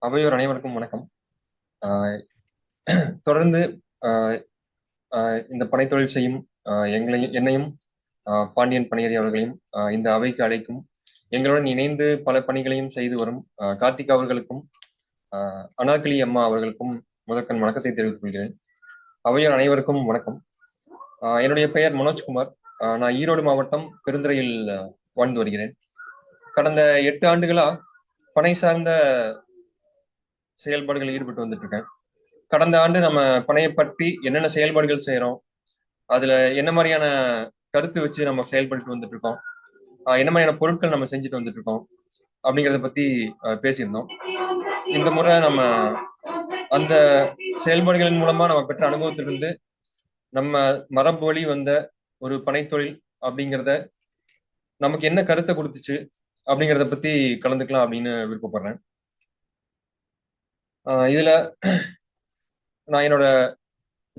அவையோர் அனைவருக்கும் வணக்கம். ஆஹ் தொடர்ந்து ஆஹ் ஆஹ் இந்த பனைத்தொழில் செய்யும் ஆஹ் எங்களையும் என்னையும் ஆஹ் பாண்டியன் பணியரி அவர்களையும் இந்த அவைக்கு அழைக்கும் எங்களுடன் இணைந்து பல பணிகளையும் செய்து வரும் கார்த்திக் அவர்களுக்கும் ஆஹ் அம்மா அவர்களுக்கும் முதற்கண் வணக்கத்தை தெரிவித்துக் கொள்கிறேன். அவையோர் அனைவருக்கும் வணக்கம். என்னுடைய பெயர் மனோஜ்குமார். நான் ஈரோடு மாவட்டம் பெருந்துறையில் வாழ்ந்து வருகிறேன். கடந்த எட்டு ஆண்டுகளா பனை சார்ந்த செயல்பாடுகளில் ஈடுபட்டு வந்துட்டு இருக்கேன் கடந்த ஆண்டு நம்ம பணையை பற்றி என்னென்ன செயல்பாடுகள் செய்யறோம் அதுல என்ன மாதிரியான கருத்து வச்சு நம்ம செயல்பட்டு வந்துட்டு இருக்கோம் என்ன மாதிரியான பொருட்கள் நம்ம செஞ்சுட்டு வந்துட்டு இருக்கோம் அப்படிங்கறத பத்தி பேசியிருந்தோம். இந்த முறை நம்ம அந்த செயல்பாடுகளின் மூலமா நம்ம பெற்ற அனுபவத்திலிருந்து நம்ம மரபு வழி வந்த ஒரு பனைத்தொழில் அப்படிங்கிறத நமக்கு என்ன கருத்தை கொடுத்துச்சு அப்படிங்கிறத பத்தி கலந்துக்கலாம் அப்படின்னு விருப்பப்படுறேன். இதுல நான் என்னோட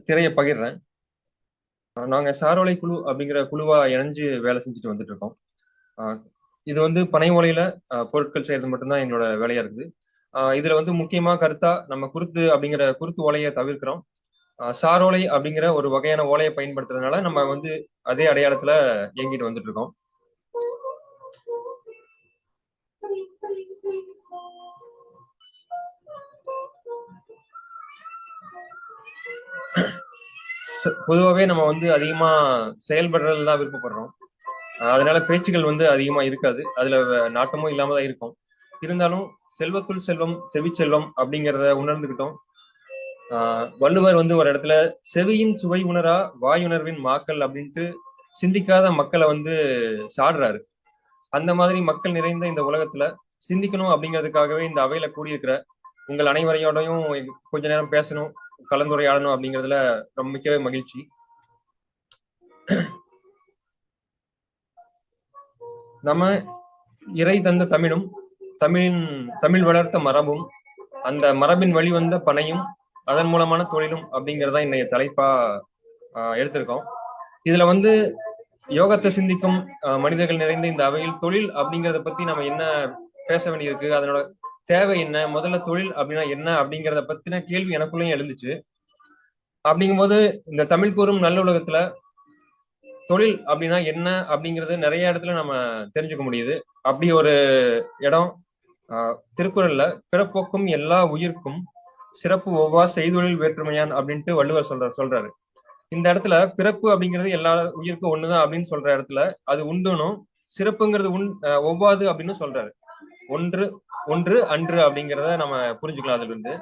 திரையை பகிர்றேன். நாங்க சாரோலை குழு அப்படிங்கிற குழுவா இணைஞ்சு வேலை செஞ்சுட்டு வந்துட்டு இருக்கோம். இது வந்து பனை ஓலையில பொருட்கள் செய்யறது மட்டும்தான் எங்களோட வேலையா இருக்குது. இதுல வந்து முக்கியமா கருத்தா நம்ம குருத்து அப்படிங்கிற குருத்து ஓலையை தவிர்க்கிறோம். சாரோலை அப்படிங்கிற ஒரு வகையான ஓலையை பயன்படுத்துறதுனால நம்ம வந்து அதே அடையாளத்துல இயங்கிட்டு வந்துட்டு இருக்கோம். பொதுவாகவே நம்ம வந்து அதிகமா செயல்படுறதுல தான் விருப்பப்படுறோம். அதனால பேச்சுகள் வந்து அதிகமா இருக்காது. அதுல நாட்டமும் இல்லாம தான் இருக்கும். இருந்தாலும் செல்வத்துள் செல்வம் செவிச்செல்வம் அப்படிங்கிறத உணர்ந்துகிட்டோம் ஆஹ் வள்ளுவர் வந்து ஒரு இடத்துல செவியின் சுவை உணரா வாயுணர்வின் மாக்கள் அப்படின்ட்டு சிந்திக்காத மக்களை வந்து சாடுறாரு. அந்த மாதிரி மக்கள் நிறைந்த இந்த உலகத்துல சிந்திக்கணும் அப்படிங்கிறதுக்காகவே இந்த அவையில கூடியிருக்கிற உங்கள் அனைவரையோடையும் கொஞ்ச நேரம் பேசணும். கலந்துரையாடணும் அப்படிங்கிறதுல ரொம்ப மிக்கவே மகிழ்ச்சி. நம்ம இறை தந்த தமிழும் தமிழின் தமிழ் வளர்த்த மரபும் அந்த மரபின் வழிவந்த பனையும் அதன் மூலமான தொழிலும் அப்படிங்கறதா இன்னைய தலைப்பா எடுத்திருக்கோம். இதுல வந்து யோகத்தை சிந்திக்கும் ஆஹ் மனிதர்கள் நிறைந்த இந்த அவையில் தொழில் அப்படிங்கறத பத்தி நம்ம என்ன பேச வேண்டியிருக்கு அதனோட தேவை என்ன முதல்ல தொழில் அப்படின்னா என்ன அப்படிங்கிறத பத்தின கேள்வி எனக்குள்ளேயும் எழுந்துச்சு. அப்படிங்கும்போது இந்த தமிழ் கூறும் நல்லுலகத்துல தொழில் அப்படின்னா என்ன அப்படிங்கிறது நிறைய இடத்துல நம்ம தெரிஞ்சுக்க முடியுது. அப்படி ஒரு இடம் ஆஹ் திருக்குறள்ல பிறப்போக்கும் எல்லா உயிர்க்கும் சிறப்பு ஒவ்வா செய்தொழில் வேற்றுமையான் அப்படின்ட்டு வள்ளுவர் சொல்ற சொல்றாரு. இந்த இடத்துல பிறப்பு அப்படிங்கிறது எல்லா உயிருக்கும் ஒண்ணுதான் அப்படின்னு சொல்ற இடத்துல அது உண்டுனும் சிறப்புங்கிறது உண் ஒவ்வாது அப்படின்னு சொல்றாரு. ஒன்று ஒன்று அன்று அப்படிங்கிறத நம்ம புரிஞ்சுக்கலாம் அதுல இருந்து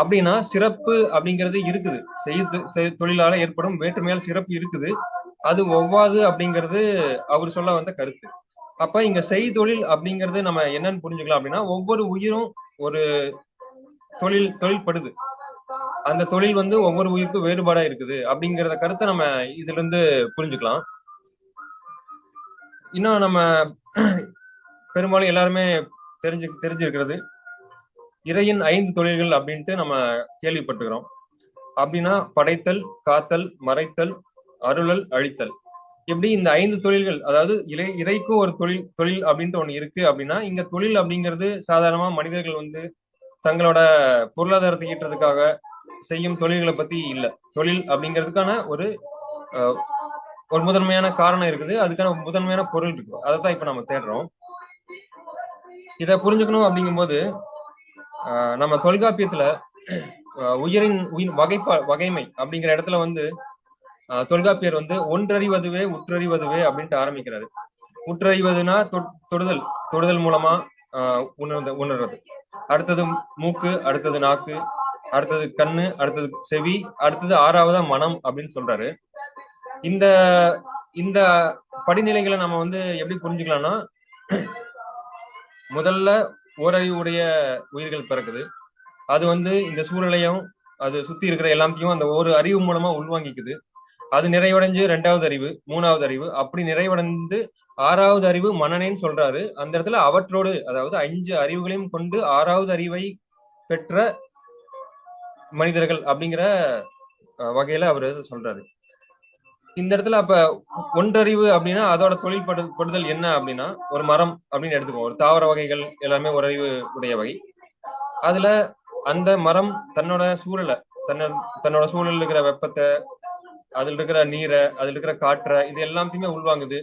அப்படின்னா சிறப்பு அப்படிங்கிறது இருக்குது. செய்து தொழிலால ஏற்படும் வேற்றுமையால் சிறப்பு இருக்குது. அது ஒவ்வாது அப்படிங்கிறது அவர் சொல்ல வந்த கருத்து. அப்ப இங்க செய்தொழில் அப்படிங்கிறது நம்ம என்னன்னு புரிஞ்சுக்கலாம் அப்படின்னா ஒவ்வொரு உயிரும் ஒரு தொழில் தொழில்படுது. அந்த தொழில் வந்து ஒவ்வொரு உயிருக்கும் வேறுபாடா இருக்குது அப்படிங்கிறத கருத்தை நம்ம இதுல இருந்து புரிஞ்சுக்கலாம். இன்னும் நம்ம பெரும்பாலும் எல்லாருமே தெரிஞ்சு தெரிஞ்சிருக்கிறது. இறையின் ஐந்து தொழில்கள் அப்படின்ட்டு நம்ம கேள்விப்பட்டுக்கிறோம் அப்படின்னா படைத்தல் காத்தல் மறைத்தல் அருளல் அழித்தல். எப்படி இந்த ஐந்து தொழில்கள் அதாவது இறை இறைக்கும் ஒரு தொழில் தொழில் அப்படின்ட்டு ஒன்று இருக்கு அப்படின்னா இங்க தொழில் அப்படிங்கிறது சாதாரணமா மனிதர்கள் வந்து தங்களோட பொருளாதாரத்தை ஈட்டுறதுக்காக செய்யும் தொழில்களை பத்தி இல்லை. தொழில் அப்படிங்கிறதுக்கான ஒரு ஒரு முதன்மையான காரணம் இருக்குது. அதுக்கான முதன்மையான பொருள் இருக்கு. அதை தான் இப்ப நம்ம தேடுறோம். இதை புரிஞ்சுக்கணும் அப்படிங்கும்போது ஆஹ், நம்ம தொல்காப்பியத்துல உயிரின் உயிர் வகைப்பா வகைமை அப்படிங்கிற இடத்துல வந்து ஆஹ், தொல்காப்பியர் வந்து ஒன்றறிவதுவே உற்றறிவதுவே அப்படின்ட்டு ஆரம்பிக்கிறாரு. உற்றறிவதுனா தொடுதல் தொடுதல் மூலமா ஆஹ், உணர்ந்த உணர்றது. அடுத்தது மூக்கு அடுத்தது நாக்கு அடுத்தது கண்ணு அடுத்தது செவி அடுத்தது ஆறாவதா மனம் அப்படின்னு சொல்றாரு. இந்த இந்த படிநிலைகளை நம்ம வந்து எப்படி புரிஞ்சுக்கலாம்னா முதல்ல ஓரறிவுடைய உயிர்கள் பிறக்குது. அது வந்து இந்த சூழலையும் அது சுத்தி இருக்கிற எல்லாத்தையும் அந்த ஒரு அறிவு மூலமா உள்வாங்கிக்குது. அது நிறைவடைஞ்சு ரெண்டாவது அறிவு மூணாவது அறிவு அப்படி நிறைவடைந்து ஆறாவது அறிவு மன்னனைன்னு சொல்றாரு. அந்த இடத்துல அவற்றோடு அதாவது அஞ்சு அறிவுகளையும் கொண்டு ஆறாவது அறிவை பெற்ற மனிதர்கள் அப்படிங்கிற வகையில அவர் சொல்றாரு. இந்த இடத்துல அப்ப ஒன்றறிவு அப்படின்னா அதோட தொழில் படுதல் என்ன அப்படின்னா ஒரு மரம் அப்படின்னு எடுத்துக்கோ ஒரு தாவர வகைகள் எல்லாமே ஒரு அறிவு உடைய வகை. அதுல அந்த மரம் தன்னோட சூழலை தன்ன தன்னோட சூழல்ல இருக்கிற வெப்பத்தை அதுல இருக்கிற நீரை அதுல இருக்கிற காற்றை இது எல்லாத்தையுமே உள்வாங்குது.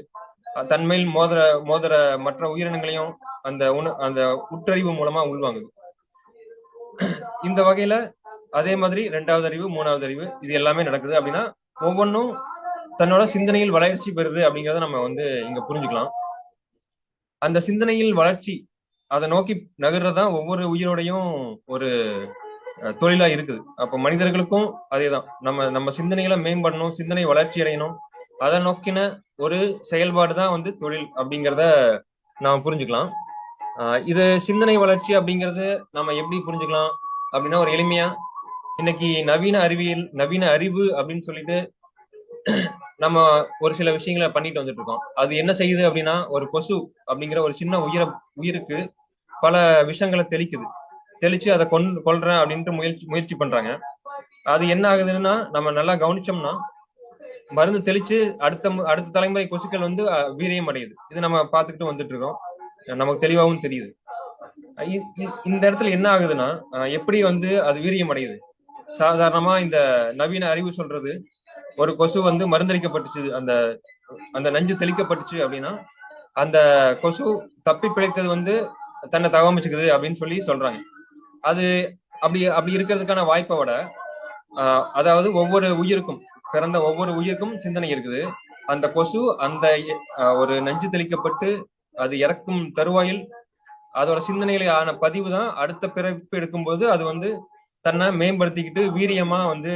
தன்மையில் மோதிர மோதிர மற்ற உயிரினங்களையும் அந்த உண அந்த உற்றறிவு மூலமா உள்வாங்குது. இந்த வகையில அதே மாதிரி ரெண்டாவது அறிவு மூணாவது அறிவு இது எல்லாமே நடக்குது அப்படின்னா ஒவ்வொன்றும் தன்னோட சிந்தனையில் வளர்ச்சி பெறுது அப்படிங்கறத நம்ம வந்து இங்க புரிஞ்சுக்கலாம். அந்த சிந்தனையில் வளர்ச்சி அதை நோக்கி நகர்றதுதான் ஒவ்வொரு உயிரோடையும் ஒரு தொழிலா இருக்குது. அப்ப மனிதர்களுக்கும் அதேதான். நம்ம நம்ம சிந்தனைகளை மேம்படணும் சிந்தனை வளர்ச்சி அடையணும். அதை நோக்கின ஒரு செயல்பாடு தான் வந்து தொழில் அப்படிங்கிறத நாம் புரிஞ்சுக்கலாம். ஆஹ் இது சிந்தனை வளர்ச்சி அப்படிங்கிறது நம்ம எப்படி புரிஞ்சுக்கலாம்? அப்படின்னா ஒரு எளிமையா இன்னைக்கு நவீன அறிவியல் நவீன அறிவு அப்படின்னு சொல்லிட்டு நம்ம ஒரு சில விஷயங்களை பண்ணிட்டு வந்துட்டு இருக்கோம். அது என்ன செய்யுது அப்படின்னா ஒரு கொசு அப்படிங்கிற ஒரு சின்ன உயிர உயிருக்கு பல விஷங்களை தெளிக்குது. தெளிச்சு அதை கொன் கொள்றேன் அப்படின்ட்டு முயற்சி முயற்சி பண்றாங்க. அது என்ன ஆகுதுன்னா நம்ம நல்லா கவனிச்சோம்னா மருந்து தெளிச்சு அடுத்த மு- அடுத்த தலைமுறை கொசுக்கள் வந்து வீரியம் அடையுது. இது நம்ம பார்த்துக்கிட்டு வந்துட்டு இருக்கோம். நமக்கு தெளிவாகவும் தெரியுது. இந்த இடத்துல என்ன ஆகுதுன்னா எப்படி வந்து அது வீரியம் அடையுது? சாதாரணமா இந்த நவீன அறிவு சொல்றது ஒரு கொசு வந்து மருந்தளிக்கப்பட்டுச்சு அந்த அந்த நஞ்சு தெளிக்கப்பட்டுச்சு அப்படின்னா அந்த கொசு தப்பி பிழைத்தது வந்து தன்னை தகவமைச்சுக்குது அப்படின்னு சொல்லி சொல்றாங்க. அது அப்படி அப்படி இருக்கிறதுக்கான வாய்ப்பை விட அதாவது ஒவ்வொரு உயிருக்கும் பிறந்த ஒவ்வொரு உயிருக்கும் சிந்தனை இருக்குது. அந்த கொசு அந்த ஒரு நஞ்சு தெளிக்கப்பட்டு அது இறக்கும் தருவாயில் அதோட சிந்தனைகளை ஆன பதிவு தான் அடுத்த பிறப்பு எடுக்கும்போது அது வந்து தன்னை மேம்படுத்திக்கிட்டு வீரியமா வந்து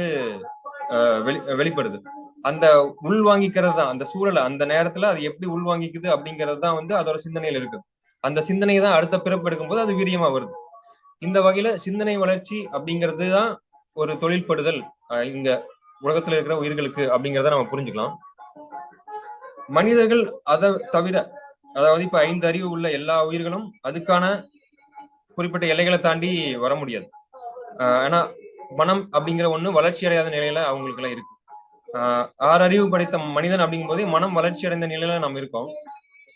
வெளி வெளிப்படுது. அந்த உள்வாங்கிக்கிறது தான் அந்த சூழலை அந்த நேரத்துல அது எப்படி உள்வாங்கிக்குது அப்படிங்கிறது தான் வந்து அதோட சிந்தனையில இருக்குது. அந்த சிந்தனை தான் அடுத்த பிறப்பு எடுக்கும்போது அது வீரியமா வருது. இந்த வகையில சிந்தனை வளர்ச்சி அப்படிங்கிறது தான் ஒரு தொழில்படுதல் ஆஹ், இங்க உலகத்துல இருக்கிற உயிர்களுக்கு அப்படிங்கிறத நம்ம புரிஞ்சுக்கலாம். மனிதர்கள் அதை தவிர அதாவது இப்ப ஐந்து அறிவு உள்ள எல்லா உயிர்களும் அதுக்கான குறிப்பிட்ட எல்லைகளை தாண்டி வர முடியாது. ஆஹ் மனம் அப்படிங்கிற ஒண்ணு வளர்ச்சி அடையாத நிலையில அவங்களுக்கு எல்லாம் இருக்கு. ஆஹ் ஆறு அறிவு படைத்த மனிதன் அப்படிங்கும் போதே மனம் வளர்ச்சி அடைந்த நிலையில நம்ம இருக்கோம்.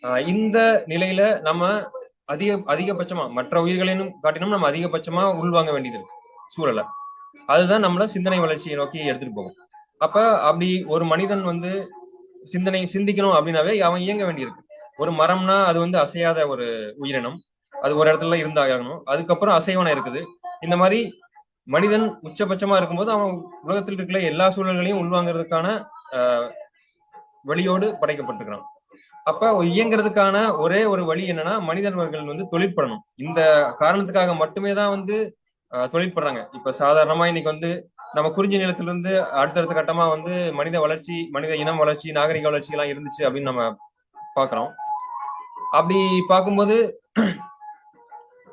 ஆஹ் இந்த நிலையில நம்ம அதிக அதிகபட்சமா மற்ற உயிர்களினும் காட்டினும் நம்ம அதிகபட்சமா உள்வாங்க வேண்டியது இருக்கு சூழலை. அதுதான் நம்மள சிந்தனை வளர்ச்சியை நோக்கி எடுத்துட்டு போகும். அப்ப அப்படி ஒரு மனிதன் வந்து சிந்தனை சிந்திக்கணும் அப்படின்னாவே அவன் இயங்க வேண்டியிருக்கு. ஒரு மரம்னா அது வந்து அசையாத ஒரு உயிரினம். அது ஒரு இடத்துல இருந்தாகணும். அதுக்கப்புறம் அசைவனம் இருக்குது. இந்த மாதிரி மனிதன் உச்சபட்சமா இருக்கும்போது அவன் உலகத்தில் இருக்கிற எல்லா சூழல்களையும் உள்வாங்கிறதுக்கான வழியோடு படைக்கப்பட்டிருக்கிறான். அப்ப இயங்குறதுக்கான ஒரே ஒரு வழி என்னன்னா மனிதர்கள் வந்து தொழிற்படணும். இந்த காரணத்துக்காக மட்டுமே தான் வந்து ஆஹ், தொழிற்படுறாங்க. இப்ப சாதாரணமா இன்னைக்கு வந்து நம்ம குறிஞ்சி நிலத்திலிருந்து அடுத்தடுத்த கட்டமா வந்து மனித வளர்ச்சி மனித இனம் வளர்ச்சி நாகரிக வளர்ச்சி எல்லாம் இருந்துச்சு அப்படின்னு நம்ம பாக்குறோம். அப்படி பார்க்கும்போது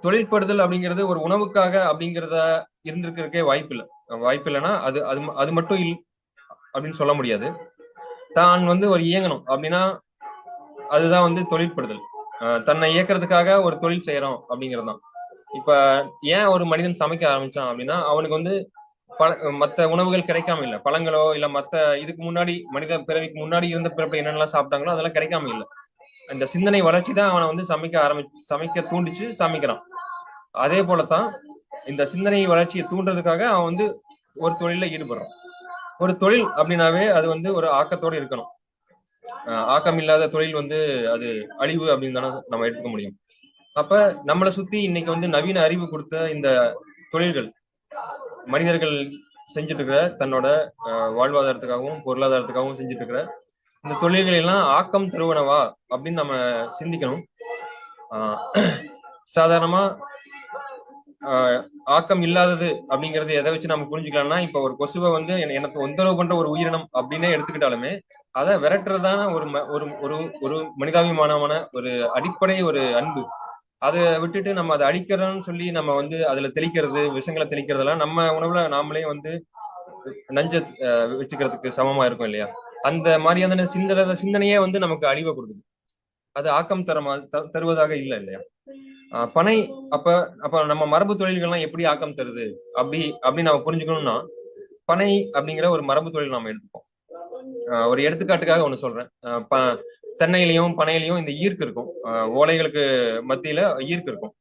தொழிற்படுதல் அப்படிங்கிறது ஒரு உணவுக்காக அப்படிங்கிறத இருந்திருக்கிறதுக்கே வாய்ப்பு இல்லை. வாய்ப்பு இல்லைன்னா அது அது அது மட்டும் இல் அப்படின்னு சொல்ல முடியாது. தான் வந்து ஒரு இயங்கணும் அப்படின்னா அதுதான் வந்து தொழிற்படுதல். ஆஹ் தன்னை இயக்கிறதுக்காக ஒரு தொழில் செய்யறோம் அப்படிங்கிறது தான் இப்ப ஏன் ஒரு மனிதன் சமைக்க ஆரம்பிச்சான் அப்படின்னா அவனுக்கு வந்து பல மத்த உணவுகள் கிடைக்காம இல்ல. பழங்களோ இல்ல மத்த இதுக்கு முன்னாடி மனித பிறவிக்கு முன்னாடி இருந்த பிறப்பு என்னென்னலாம் சாப்பிட்டாங்களோ அதெல்லாம் கிடைக்காம இல்ல. இந்த சிந்தனை வளர்ச்சி தான் அவனை வந்து சமைக்க ஆரம்பி சமைக்க தூண்டிச்சு சமைக்கிறான். அதே போலத்தான் இந்த சிந்தனை வளர்ச்சியை தூண்டுறதுக்காக அவன் வந்து ஒரு தொழில ஈடுபடுறான். ஒரு தொழில் அப்படின்னாவே அது வந்து ஒரு ஆக்கத்தோட இருக்கணும். ஆக்கம் இல்லாத தொழில் வந்து அது அழிவு அப்படின்னு தானே நம்ம எடுத்துக்க முடியும். அப்ப நம்மளை சுத்தி இன்னைக்கு வந்து நவீன அறிவு கொடுத்த இந்த தொழில்கள் மனிதர்கள் செஞ்சுட்டு இருக்கிற தன்னோட வாழ்வாதாரத்துக்காகவும் பொருளாதாரத்துக்காகவும் செஞ்சுட்டு இருக்கிற இந்த தொழில்கள் எல்லாம் ஆக்கம் தருவனவா அப்படின்னு நம்ம சிந்திக்கணும். சாதாரணமா ஆக்கம் இல்லாதது அப்படிங்கறது எதை வச்சு நம்ம புரிஞ்சுக்கலாம்னா இப்ப ஒரு கொசுவை வந்து எனக்கு தொந்தரவு பண்ற ஒரு உயிரினம் அப்படின்னே எடுத்துக்கிட்டாலுமே அதை விரட்டுறதான ஒரு ஒரு ஒரு ஒரு மனிதாபிமானமான ஒரு அடிப்படை ஒரு அன்பு. அதை விட்டுட்டு நம்ம அதை அழிக்கிறோம்னு சொல்லி நம்ம வந்து அதுல தெளிக்கிறது விஷங்களை தெளிக்கிறதெல்லாம் நம்ம உணவுல நாமளே வந்து நஞ்ச வச்சுக்கிறதுக்கு சமமா இருக்கும் இல்லையா? அந்த மாதிரியான சிந்தனை சிந்தனையே வந்து நமக்கு அழிவை கொடுக்குது. அது ஆக்கம் தரமா த- தருவதாக இல்லை இல்லையா? பனை அப்ப அப்ப நம்ம மரபு தொழில்கள்லாம் எப்படி ஆக்கம் தருது? அப்படி அப்படி நம்ம புரிஞ்சுக்கணும்னா பனை அப்படிங்கிற ஒரு மரபு தொழில் நாம எடுத்துப்போம். ஒரு எடுத்துக்காட்டுக்காக ஒண்ணு சொல்றேன். தென்னையிலையும் பனையிலையும் இந்த ஈர்க்கு இருக்கும். ஓலைகளுக்கு மத்தியில ஈர்க்கு இருக்கும்.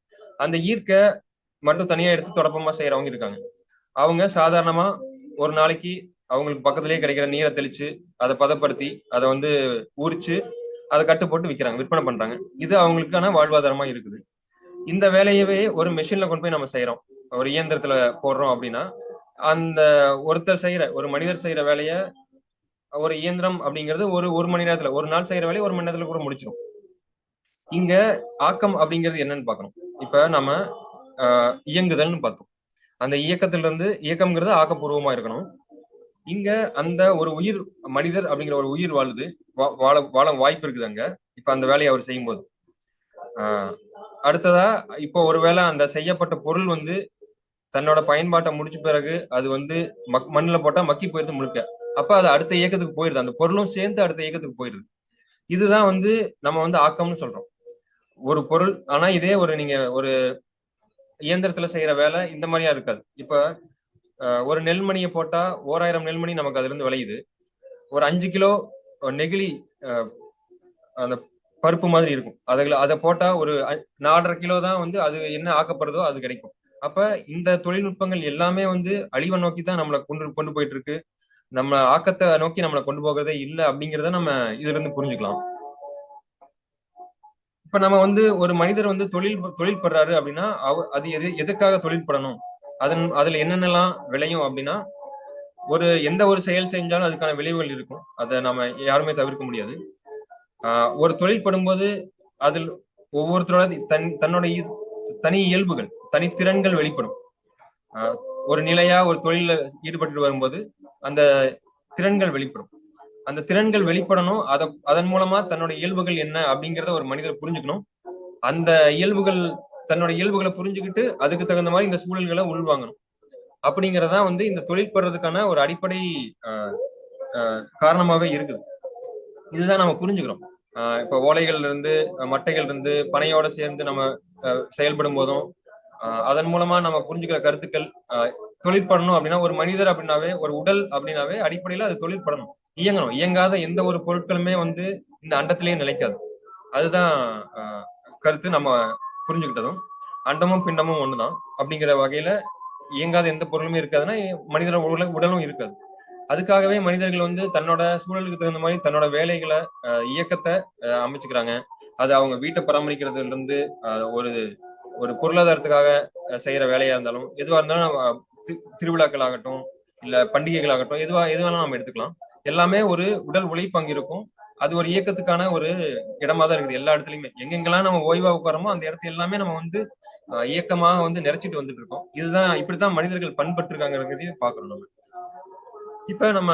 அந்த ஈர்க்க மட்டும் தனியா எடுத்து தொடப்பமா செய்யறவங்க இருக்காங்க. அவங்க சாதாரணமா ஒரு நாளைக்கு அவங்களுக்கு பக்கத்திலேயே கிடைக்கிற நீரை தெளிச்சு அதை பதப்படுத்தி அதை வந்து உரிச்சு அதை கட்டு போட்டு விற்கிறாங்க விற்பனை பண்றாங்க. இது அவங்களுக்கான வாழ்வாதாரமா இருக்குது. இந்த வேலையவே ஒரு மெஷின்ல கொண்டு போய் நம்ம செய்யறோம் ஒரு இயந்திரத்துல போடுறோம் அப்படின்னா அந்த ஒருத்தர் செய்யற ஒரு மனிதர் செய்யற வேலைய ஒரு இயந்திரம் அப்படிங்கிறது ஒரு ஒரு மணி நேரத்துல ஒரு நாள் செய்யற வேலையை ஒரு மணி நேரத்துல கூட முடிச்சிடும் இங்க ஆக்கம் அப்படிங்கிறது என்னன்னு பாக்கணும் இப்ப நம்ம ஆஹ், இயங்குதல்னு பார்த்தோம். அந்த இயக்கத்துல இருந்து இயக்கம்ங்கிறது ஆக்கப்பூர்வமா இருக்கணும். இங்க அந்த ஒரு உயிர் மனிதர் அப்படிங்கிற ஒரு உயிர் வாழுது வா- வாழ வாழ வாய்ப்பு இருக்குது அங்க. இப்ப அந்த வேலையை அவர் செய்யும்போது. ஆஹ், அடுத்ததா இப்போ ஒருவேளை அந்த செய்யப்பட்ட பொருள் வந்து தன்னோட பயன்பாட்டை முடிச்ச பிறகு அது வந்து மக் மண்ணில் போட்டா மக்கி போயிருது முழுக்க. அப்ப அது அடுத்த இயக்கத்துக்கு போயிருது. அந்த பொருளும் சேர்ந்து அடுத்த இயக்கத்துக்கு போயிருது. இதுதான் வந்து நம்ம வந்து ஆக்கம்னு சொல்றோம். ஒரு பொருள் ஆனா இதே ஒரு நீங்க ஒரு இயந்திரத்துல செய்யற வேலை இந்த மாதிரியா இருக்காது. இப்ப அஹ், ஒரு நெல்மணியை போட்டா ஓராயிரம் நெல்மணி நமக்கு அதுல இருந்து விளையுது. ஒரு அஞ்சு கிலோ நெகிழி அஹ், அந்த பருப்பு மாதிரி இருக்கும். அதுல அதை போட்டா ஒரு நாலரை கிலோ தான் வந்து அது என்ன ஆக்கப்படுதோ அது கிடைக்கும். அப்ப இந்த தொழில்நுட்பங்கள் எல்லாமே வந்து அழிவை நோக்கி தான் நம்மளை கொண்டு கொண்டு போயிட்டு இருக்கு நம்ம ஆக்கத்தை நோக்கி நம்மளை கொண்டு போகிறதே இல்லை அப்படிங்கிறத நம்ம இதுல இருந்து புரிஞ்சுக்கலாம். இப்ப நம்ம வந்து ஒரு மனிதர் வந்து தொழில் தொழில் படுறாரு அப்படின்னா அவ அது எது எதுக்காக தொழில் படணும்? அதன் அதுல என்னென்னலாம் விளையும் அப்படின்னா ஒரு எந்த ஒரு செயல் செஞ்சாலும் அதுக்கான விளைவுகள் இருக்கும். அதை நம்ம யாருமே தவிர்க்க முடியாது. ஒரு தொழில் படும்போது அதில் ஒவ்வொருத்தரோட தன் தன்னுடைய தனி இயல்புகள் தனித்திறன்கள் வெளிப்படும். ஆஹ் ஒரு நிலையா ஒரு தொழில ஈடுபட்டு வரும்போது அந்த திறன்கள் வெளிப்படும். அந்த திறன்கள் வெளிப்படணும். அத அதன் மூலமா தன்னோட இயல்புகள் என்ன அப்படிங்கறத ஒரு மனிதர் புரிஞ்சுக்கணும். அந்த இயல்புகள் தன்னோட இயல்புகளை புரிஞ்சுக்கிட்டு அதுக்கு தகுந்த மாதிரி இந்த சூழல்களை உள்வாங்கணும். அப்படிங்கறதான் வந்து இந்த தொழில் படுறதுக்கான ஒரு அடிப்படை காரணமாவே இருக்குது. இதுதான் நம்ம புரிஞ்சுக்கிறோம். ஆஹ் இப்ப ஓலைகள்ல இருந்து மட்டைகள் இருந்து பனையோட சேர்ந்து நம்ம அஹ் செயல்படும் போதும் ஆஹ் அதன் மூலமா நம்ம புரிஞ்சுக்கிற கருத்துக்கள் தொழில் தொழிற்படணும் அப்படின்னா ஒரு மனிதர் அப்படின்னாவே ஒரு உடல் அப்படின்னாவே அடிப்படையில அது தொழிற்படணும். இயங்கணும். இயங்காத எந்த ஒரு பொருட்களுமே வந்து இந்த அண்டத்திலேயே நிலைக்காது. அதுதான் ஆஹ் கருத்து நம்ம புரிஞ்சுக்கிட்டதும் அண்டமும் பிண்டமும் ஒண்ணுதான். அப்படிங்கிற வகையில இயங்காத எந்த பொருளுமே இருக்காதுன்னா மனிதரோட உடலும் இருக்காது. அதுக்காகவே மனிதர்கள் வந்து தன்னோட சூழலுக்கு தகுந்த மாதிரி தன்னோட வேலைகளை இயக்கத்தை அமைச்சுக்கிறாங்க. அது அவங்க வீட்டை பராமரிக்கிறதுல இருந்து ஒரு ஒரு பொருளாதாரத்துக்காக செய்யற வேலையா இருந்தாலும் எதுவா இருந்தாலும் நம்ம திருவிழாக்கள் ஆகட்டும் இல்ல பண்டிகைகள் ஆகட்டும் எதுவா எதுவானாலும் நம்ம எடுத்துக்கலாம். எல்லாமே ஒரு உடல் உழைப்பு அங்க இருக்கும். அது ஒரு இயக்கத்துக்கான ஒரு இடமா தான் இருக்குது எல்லா இடத்துலயுமே. எங்கெங்கெல்லாம் நம்ம ஓய்வா உட்காரமோ அந்த இடத்த எல்லாமே நம்ம வந்து இயக்கமாக வந்து நிறைச்சிட்டு வந்துட்டு இருக்கோம். இதுதான் இப்படித்தான் மனிதர்கள் பண்பட்டு இருக்காங்கிறதையும் பாக்குறோம் நம்ம. இப்ப நம்ம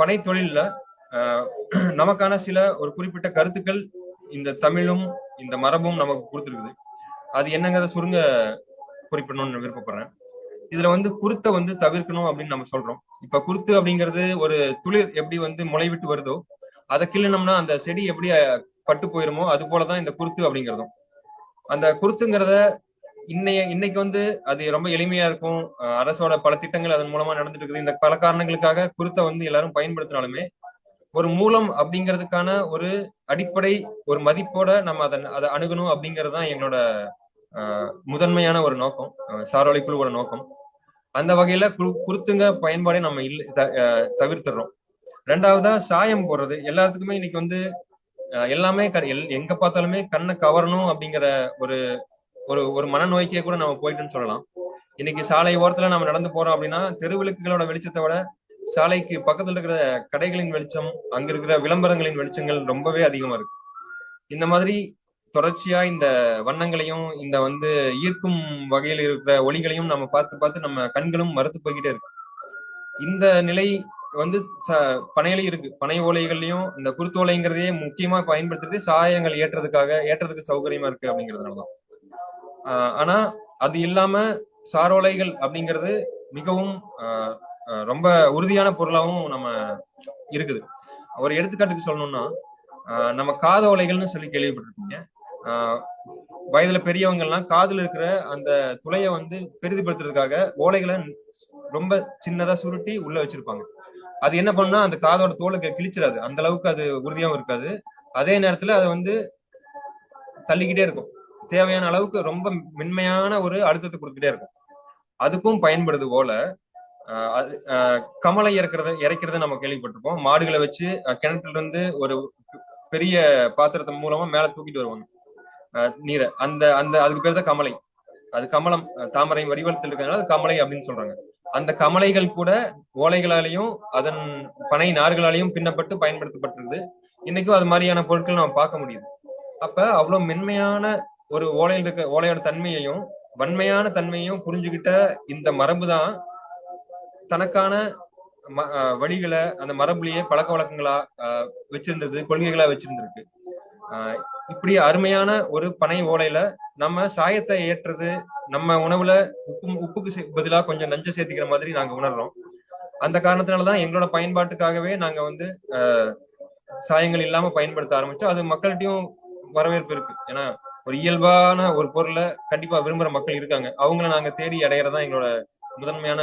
பனை தொழில்ல நமக்கான சில ஒரு குறிப்பிட்ட கருத்துக்கள் இந்த தமிழும் இந்த மரபும் நமக்கு கொடுத்துருக்குது. அது என்னங்கிறத சுருங்க குறிப்பிடணும்னு விருப்பப்படுறேன். இதுல வந்து குருத்தை வந்து தவிர்க்கணும் அப்படின்னு நம்ம சொல்றோம். இப்ப குருத்து அப்படிங்கிறது ஒரு துளிர் எப்படி வந்து முளைவிட்டு வருதோ அதை கிள்ளினோம்னா அந்த செடி எப்படி பட்டு போயிருமோ அது போலதான் இந்த குருத்து அப்படிங்கிறதும். அந்த குருத்துங்கிறத இன்னைய இன்னைக்கு வந்து அது ரொம்ப எளிமையா இருக்கும். அரசோட பல திட்டங்கள் அதன் மூலமா நடந்துட்டு இருக்குது இந்த பல காரணங்களுக்காக குருத்தை வந்து எல்லாரும் பயன்படுத்தினாலுமே ஒரு மூலம் அப்படிங்கிறதுக்கான ஒரு அடிப்படை ஒரு மதிப்போட நம்ம அதை அதை அணுகணும் அப்படிங்கிறது தான் எங்களோட முதன்மையான ஒரு நோக்கம். சாரோலை குழுவோட நோக்கம். அந்த வகையில குரு குருத்துங்க பயன்பாடே நம்ம இல்ல த- தவிர்த்துடுறோம் ரெண்டாவதா சாயம் போடுறது. எல்லாத்துக்குமே இன்னைக்கு வந்து எல்லாமே க- எல்- எங்க பார்த்தாலுமே கண்ணை கவரணும் அப்படிங்கிற ஒரு ஒரு ஒரு மனநோய்க்கே கூட நம்ம போயிட்டுன்னு சொல்லலாம். இன்னைக்கு சாலை ஓரத்துல நம்ம நடந்து போறோம் அப்படின்னா தெருவிளக்குகளோட வெளிச்சத்தை விட சாலைக்கு பக்கத்துல இருக்கிற கடைகளின் வெளிச்சம் அங்க இருக்கிற விளம்பரங்களின் வெளிச்சங்கள் ரொம்பவே அதிகமா இருக்கு. இந்த மாதிரி தொடர்ச்சியா இந்த வண்ணங்களையும் இந்த வந்து ஈர்க்கும் வகையில் இருக்கிற ஒளிகளையும் நம்ம பார்த்து பார்த்து நம்ம கண்களும் மறுத்து போய்கிட்டே இருக்கு. இந்த நிலை வந்து ச- பனையிலையும் இருக்கு. பனை ஓலைகள்லயும் இந்த குருத்தோலைங்கிறதையே முக்கியமா பயன்படுத்துறது சாயங்கள் ஏற்றுறதுக்காக ஏற்றுறதுக்கு சௌகரியமா இருக்கு அப்படிங்கிறதுனாலதான். ஆனா அது இல்லாம சாரோலைகள் அப்படிங்கிறது மிகவும் ரொம்ப உறுதியான பொருளாகவும் நம்ம இருக்குது. ஒரு எடுத்துக்காட்டுக்கு சொல்லணும்னா நம்ம காத ஓலைகள்னு சொல்லி கேள்விப்பட்டிருப்பீங்க. வயதுல பெரியவங்கலாம் காதுல இருக்கிற அந்த துளைய வந்து பெரிதுபடுத்துறதுக்காக ஓலைகளை ரொம்ப சின்னதா சுருட்டி உள்ள வச்சிருப்பாங்க. அது என்ன பண்ணா அந்த காதோட தோலை கிழிச்சிடாது அந்த அளவுக்கு அது உறுதியாகவும் இருக்காது. அதே நேரத்துல அது வந்து தள்ளிக்கிட்டே இருக்கும். தேவையான அளவுக்கு ரொம்ப மென்மையான ஒரு அழுத்தத்தை கொடுத்துட்டே இருக்கும். அதுக்கும் பயன்படுது போல அது- கமலை இறக்குறது இறைக்கிறது நம்ம கேள்விப்பட்டிருப்போம். மாடுகளை வச்சு கிணற்றுல இருந்து ஒரு பெரிய பாத்திரத்தின் மூலமா மேல தூக்கிட்டு வருவாங்க. நீரை. அந்த அந்த அதுக்கு பேர் தான் கமலை. அது கமலம் தாமரை வடிவத்தில் இருக்கிறதுனால அது கமலை அப்படின்னு சொல்றாங்க. அந்த கமலைகள் கூட ஓலைகளாலையும் அதன் பனை நார்களாலையும் பின்னப்பட்டு பயன்படுத்தப்பட்டிருக்குது இன்னைக்கும் அது மாதிரியான பொருட்கள் நம்ம பார்க்க முடியுது. அப்ப அவ்வளவு மென்மையான ஒரு ஓலையில் இருக்க ஓலையோட தன்மையையும் வன்மையான தன்மையையும் புரிஞ்சுக்கிட்ட இந்த மரபு தான் தனக்கான ம- அஹ் வழிகளை அந்த மரபுலயே பழக்க வழக்கங்களா அஹ் வச்சிருந்தது கொள்கைகளா வச்சிருந்திருக்கு. ஆஹ் இப்படி அருமையான ஒரு பனை ஓலையில நம்ம சாயத்தை ஏற்றுறது நம்ம உணவுல உப்பு உப்புக்கு சே- பதிலா கொஞ்சம் நஞ்சு சேர்த்துக்கிற மாதிரி நாங்க உணர்றோம். அந்த காரணத்தினாலதான் எங்களோட பயன்பாட்டுக்காகவே நாங்க வந்து ஆஹ் சாயங்கள் இல்லாம பயன்படுத்த ஆரம்பிச்சோம். அது மக்கள்கிட்டயும் வரவேற்பு இருக்கு. ஏன்னா ஒரு இயல்பான ஒரு பொருளை கண்டிப்பா விரும்புற மக்கள் இருக்காங்க. அவங்கள நாங்க தேடி அடையறதா எங்களோட முதன்மையான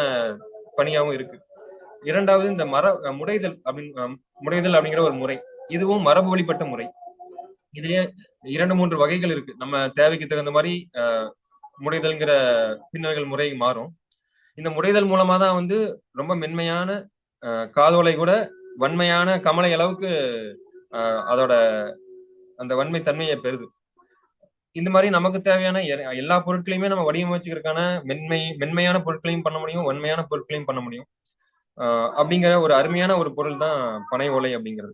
பணியாகவும் இருக்கு. இரண்டாவது இந்த மர முடைதல் அப்படின்னு முடைதல் அப்படிங்கிற ஒரு முறை. இதுவும் மரபு வழிபட்ட முறை. இதுலயே இரண்டு மூன்று வகைகள் இருக்கு. நம்ம தேவைக்கு தகுந்த மாதிரி முடைதல்ங்கிற பின்னல்கள் முறை மாறும். இந்த முடைதல் மூலமா தான் வந்து ரொம்ப மென்மையான காதோலை கூட வன்மையான கமலை அளவுக்கு அதோட அந்த வன்மை தன்மையை பெறுது. இந்த மாதிரி நமக்கு தேவையான எ- எல்லா பொருட்களையுமே நம்ம வடிவமைச்சுக்கிறதுக்கான மென்மை மென்மையான பொருட்களையும் பண்ண முடியும் வன்மையான பொருட்களையும் பண்ண முடியும். ஆஹ் அப்படிங்கிற ஒரு அருமையான ஒரு பொருள் தான் பனை ஓலை அப்படிங்கிறது.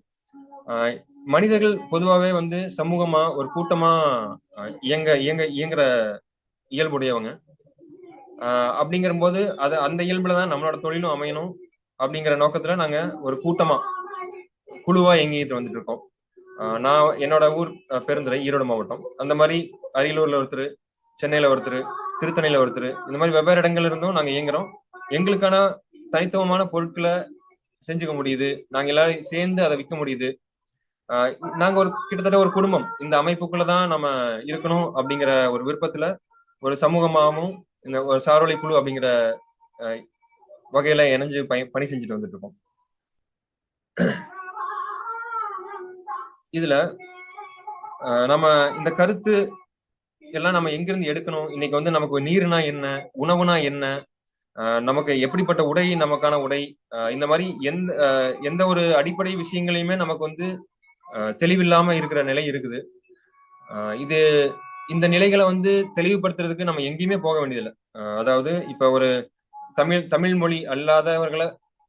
ஆஹ் மனிதர்கள் பொதுவாகவே வந்து சமூகமா ஒரு கூட்டமா இயங்க இயங்க இயங்குற இயல்புடையவங்க. ஆஹ் அப்படிங்கிற போது அது அந்த இயல்புல தான் நம்மளோட தொழிலும் அமையணும் அப்படிங்கிற நோக்கத்துல நாங்க ஒரு கூட்டமா குழுவா இயங்கிட்டு வந்துட்டு இருக்கோம். நான் என்னோட ஊர் பெருந்துறை ஈரோடு மாவட்டம். அந்த மாதிரி அரியலூர்ல ஒருத்தர் சென்னையில ஒருத்தர் திருத்தணியில ஒருத்தர் இந்த மாதிரி வெவ்வேறு இடங்கள்ல இருந்தும் நாங்க இயங்குறோம். எங்களுக்கான தனித்துவமான பொருட்களை செஞ்சுக்க முடியுது. நாங்க எல்லாரும் சேர்ந்து அதை விற்க முடியுது. நாங்க ஒரு கிட்டத்தட்ட ஒரு குடும்பம். இந்த அமைப்புக்குள்ள தான் நம்ம இருக்கணும் அப்படிங்கிற ஒரு விருப்பத்துல ஒரு சமூகமாகவும் இந்த ஒரு சாரோலை குழு அப்படிங்கிற வகையில இணைஞ்சு பய- பணி செஞ்சுட்டு வந்துட்டு இருக்கோம். இதுல ஆஹ் நம்ம இந்த கருத்து எல்லாம் நம்ம எங்கிருந்து எடுக்கணும்? இன்னைக்கு வந்து நமக்கு நீர்னா என்ன? உணவுனா என்ன? ஆஹ் நமக்கு எப்படிப்பட்ட உடை நமக்கான உடை? இந்த மாதிரி எந்த எந்த ஒரு அடிப்படை விஷயங்களையுமே நமக்கு வந்து தெளிவில்லாம இருக்கிற நிலை இருக்குது. ஆஹ் இது இந்த நிலைகளை வந்து தெளிவுபடுத்துறதுக்கு நம்ம எங்கேயுமே போக வேண்டியதில்லை. அதாவது இப்ப ஒரு தமிழ் தமிழ் மொழி அல்லாதவர்களை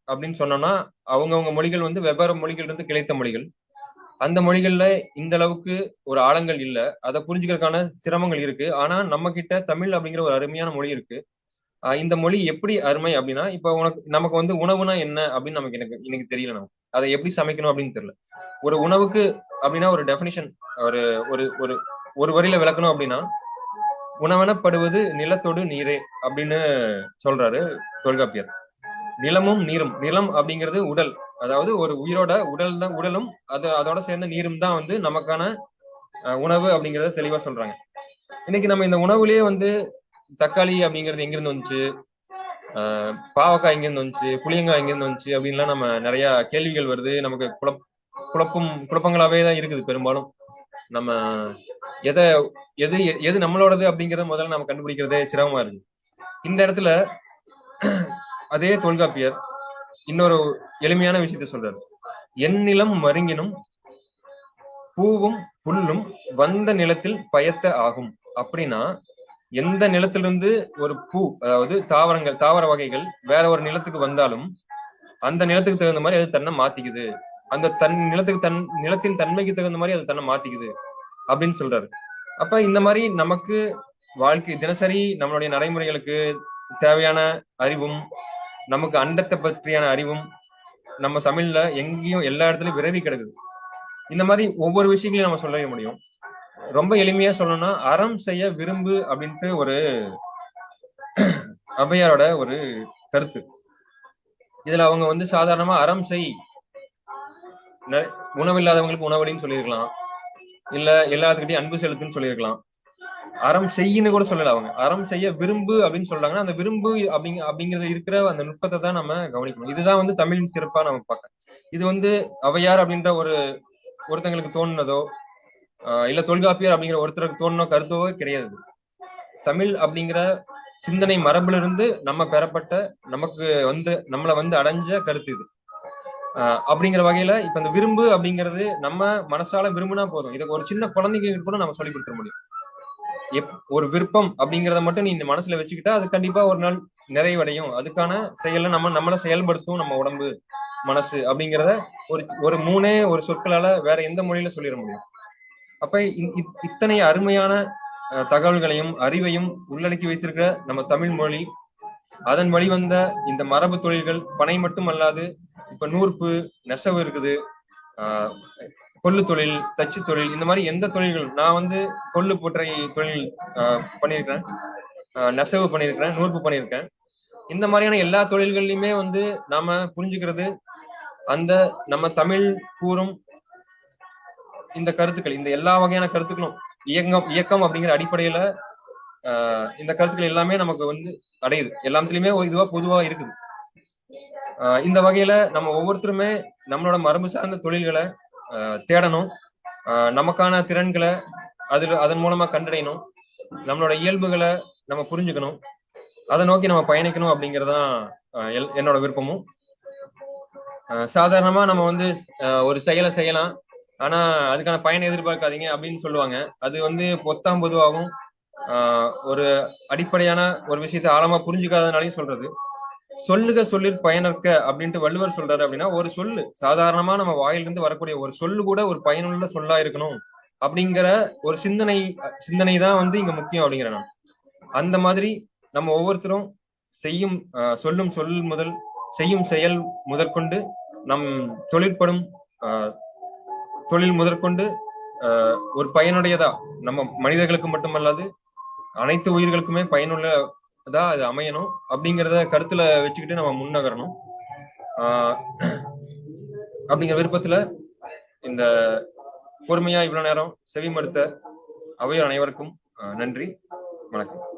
அப்படின்னு சொன்னோம்னா அவங்கவுங்க மொழிகள் வந்து வெவ்வேறு மொழிகள் இருந்து கிளைத்த மொழிகள். அந்த மொழிகள்ல இந்த அளவுக்கு ஒரு ஆழங்கள் இல்ல. அதை புரிஞ்சுக்கிறதுக்கான சிரமங்கள் இருக்கு. ஆனா நம்ம கிட்ட தமிழ் அப்படிங்கிற ஒரு அருமையான மொழி இருக்கு. இந்த மொழி எப்படி அருமை அப்படின்னா இப்ப உனக்கு நமக்கு வந்து உணவுனா என்ன அப்படின்னு நமக்கு எனக்கு இன்னைக்கு தெரியல நமக்கு. அதை எப்படி சமைக்கணும் அப்படின்னு தெரியல. ஒரு உணவுக்கு அப்படின்னா ஒரு டெபினிஷன் ஒரு ஒரு ஒரு ஒரு வரியில விளக்கணும் அப்படின்னா உணவெனப்படுவது நிலத்தோடு நீரே அப்படின்னு சொல்றாரு தொல்காப்பியர். நிலமும் நீரும். நிலம் அப்படிங்கிறது உடல். அதாவது ஒரு உயிரோட உடல் தான் உடலும் அது அதோட சேர்ந்த நீரும் தான் வந்து நமக்கான உணவு அப்படிங்கறத தெளிவா சொல்றாங்க. இன்னைக்கு நம்ம இந்த உணவுலயே வந்து தக்காளி அப்படிங்கிறது எங்கிருந்து வந்துச்சு? ஆஹ் பாவக்காய் எங்கிருந்து வந்துச்சு? புளியங்காய் எங்கிருந்து வந்துச்சு? அப்படின்லாம் நம்ம நிறைய கேள்விகள் வருது. நமக்கு குழப் குழப்பம் குழப்பங்களாவே தான் இருக்குது பெரும்பாலும். நம்ம எதை எது எது நம்மளோடது அப்படிங்கறத முதல்ல நம்ம கண்டுபிடிக்கிறதே சிரமமா இருக்கு. இந்த இடத்துல அதே தொல்காப்பியர் இன்னொரு எளிமையான விஷயத்த சொல்றாரு. எந்நிலம் மருங்கினும் பூவும் புல்லும் வந்த நிலத்தில் பயத்த ஆகும். அப்படின்னா எந்த நிலத்திலிருந்து ஒரு பூ அதாவது தாவரங்கள் தாவர வகைகள் வேற ஒரு நிலத்துக்கு வந்தாலும் அந்த நிலத்துக்கு தகுந்த மாதிரி அது தன்னை மாத்திக்குது. அந்த தன் நிலத்துக்கு தன் நிலத்தின் தன்மைக்கு தகுந்த மாதிரி அது தன்னை மாத்திக்குது. அப்படின்னு சொல்றாரு. அப்ப இந்த மாதிரி நமக்கு வாழ்க்கை தினசரி நம்மளுடைய நடைமுறைகளுக்கு தேவையான அறிவும் நமக்கு அண்டத்தை பற்றியான அறிவும் நம்ம தமிழ்ல எங்கேயும் எல்லா இடத்துலயும் விரவி கிடக்குது. இந்த மாதிரி ஒவ்வொரு விஷயங்களையும் நம்ம சொல்ல முடியும். ரொம்ப எளிமையா சொல்லணும்னா அறம் செய்ய விரும்பு அப்படின்ட்டு ஒரு ஔவையாரோட ஒரு கருத்து. இதுல அவங்க வந்து சாதாரணமா அறம் செய் ந- உணவில்லாதவங்களுக்கு உணவளின்னு சொல்லியிருக்கலாம். இல்ல எல்லாத்துக்கிட்டையும் அன்பு செலுத்துன்னு சொல்லியிருக்கலாம். அறம் செய்யின்னு கூட சொல்லல அவங்க. அறம் செய்ய விரும்பு அப்படின்னு சொல்றாங்கன்னா அந்த விரும்பு அப்படிங்க அப்படிங்கறது இருக்கிற அந்த நுட்பத்தை தான் நம்ம கவனிக்கணும். இதுதான் வந்து தமிழின் சிறப்பா நம்ம பார்க்க. இது வந்து அவையார் அப்படின்ற ஒரு ஒருத்தங்களுக்கு தோணுனதோ இல்ல தொல்காப்பியர் அப்படிங்கிற ஒருத்தருக்கு தோணுனோ கருத்தோ கிடையாது. தமிழ் அப்படிங்கிற சிந்தனை மரபுல இருந்து நம்ம பெறப்பட்ட நமக்கு வந்து நம்மள வந்து அடைஞ்ச கருத்து இது. ஆஹ் அப்படிங்கிற வகையில இப்ப இந்த விரும்பு அப்படிங்கிறது நம்ம மனசால விரும்புனா போதும். இதை ஒரு சின்ன குழந்தைங்க கூட நம்ம சொல்லி கொடுத்துட முடியும். எப் ஒரு விருப்பம் அப்படிங்கறத மட்டும் நீ மனசுல வச்சுக்கிட்டா அது கண்டிப்பா ஒரு நாள் நிறைவடையும். அதுக்கான செயலை நம்ம நம்மள செயல்படுத்தும் நம்ம உடம்பு மனசு அப்படிங்கிறத ஒரு ஒரு மூணே ஒரு சொற்களால வேற எந்த மொழியில சொல்லிட முடியும். அப்ப இத்தனை அருமையான அஹ், தகவல்களையும் அறிவையும் உள்ளடக்கி வைத்திருக்கிற நம்ம தமிழ் மொழி அதன் வழிவந்த இந்த மரபு தொழில்கள் பனை மட்டும் அல்லாது இப்ப நூற்பு நெசவு இருக்குது. ஆஹ் கொள்ளு தொழில் தச்சு தொழில் இந்த மாதிரி எந்த தொழில்கள் நான் வந்து கொள்ளு புற்றை தொழில் ஆஹ் பண்ணியிருக்கிறேன். ஆஹ் நெசவு பண்ணியிருக்கிறேன் நூற்பு பண்ணியிருக்கேன். இந்த மாதிரியான எல்லா தொழில்கள்லையுமே வந்து நாம புரிஞ்சுக்கிறது அந்த நம்ம தமிழ் கூறும் இந்த கருத்துக்கள் இந்த எல்லா வகையான கருத்துக்களும் இயக்கம் இயக்கம் அப்படிங்கிற அடிப்படையில ஆஹ் இந்த கருத்துக்கள் எல்லாமே நமக்கு வந்து அடையுது. எல்லாத்துலயுமே இதுவா பொதுவா இருக்குது. இந்த வகையில நம்ம ஒவ்வொருத்தருமே நம்மளோட மரபு சார்ந்த தொழில்களை தேடணும். ஆஹ் நமக்கான திறன்களை அதில் அதன் மூலமா கண்டடையணும். நம்மளோட இயல்புகளை நம்ம புரிஞ்சுக்கணும். அதை நோக்கி நம்ம பயணிக்கணும் அப்படிங்கறதுதான் ஆஹ் எல்- என்னோட விருப்பமும். ஆஹ் சாதாரணமா நம்ம வந்து ஆஹ் ஒரு செயலை செய்யலாம். ஆனா அதுக்கான பயனை எதிர்பார்க்காதீங்க அப்படின்னு சொல்லுவாங்க. அது வந்து பொத்தாம் பொதுவாகவும் ஆஹ் ஒரு அடிப்படையான ஒரு விஷயத்தை ஆழமா புரிஞ்சுக்காதனாலையும் சொல்றது. சொல்லுக சொல்லிற் பயனற்க அப்படின்ட்டு வள்ளுவர் சொல்றாரு அப்படின்னா ஒரு சொல்லு. சாதாரணமா நம்ம வாயிலிருந்து வரக்கூடிய ஒரு சொல்லு கூட ஒரு பயனுள்ள சொல்லா இருக்கணும். அப்படிங்கிற ஒரு சிந்தனை சிந்தனை தான் வந்து இங்க முக்கியம் அப்படிங்கிற நான். அந்த மாதிரி நம்ம ஒவ்வொருத்தரும் செய்யும் சொல்லும் சொல் முதல் செய்யும் செயல் முதற்கொண்டு நம் தொழிற்படும் தொழில் முதற்கொண்டு ஒரு பயனுடையதா. நம்ம மனிதர்களுக்கு மட்டுமல்லாது அனைத்து உயிர்களுக்குமே பயனுள்ள தான் அது அமையணும். அப்படிங்கிறத கருத்துல வச்சுக்கிட்டு நம்ம முன்னகரணும். ஆஹ் அப்படிங்கிற விருப்பத்துல இந்த பொறுமையா இவ்வளவு நேரம் செவி மறுத்த அவையோர் அனைவருக்கும் நன்றி. வணக்கம்.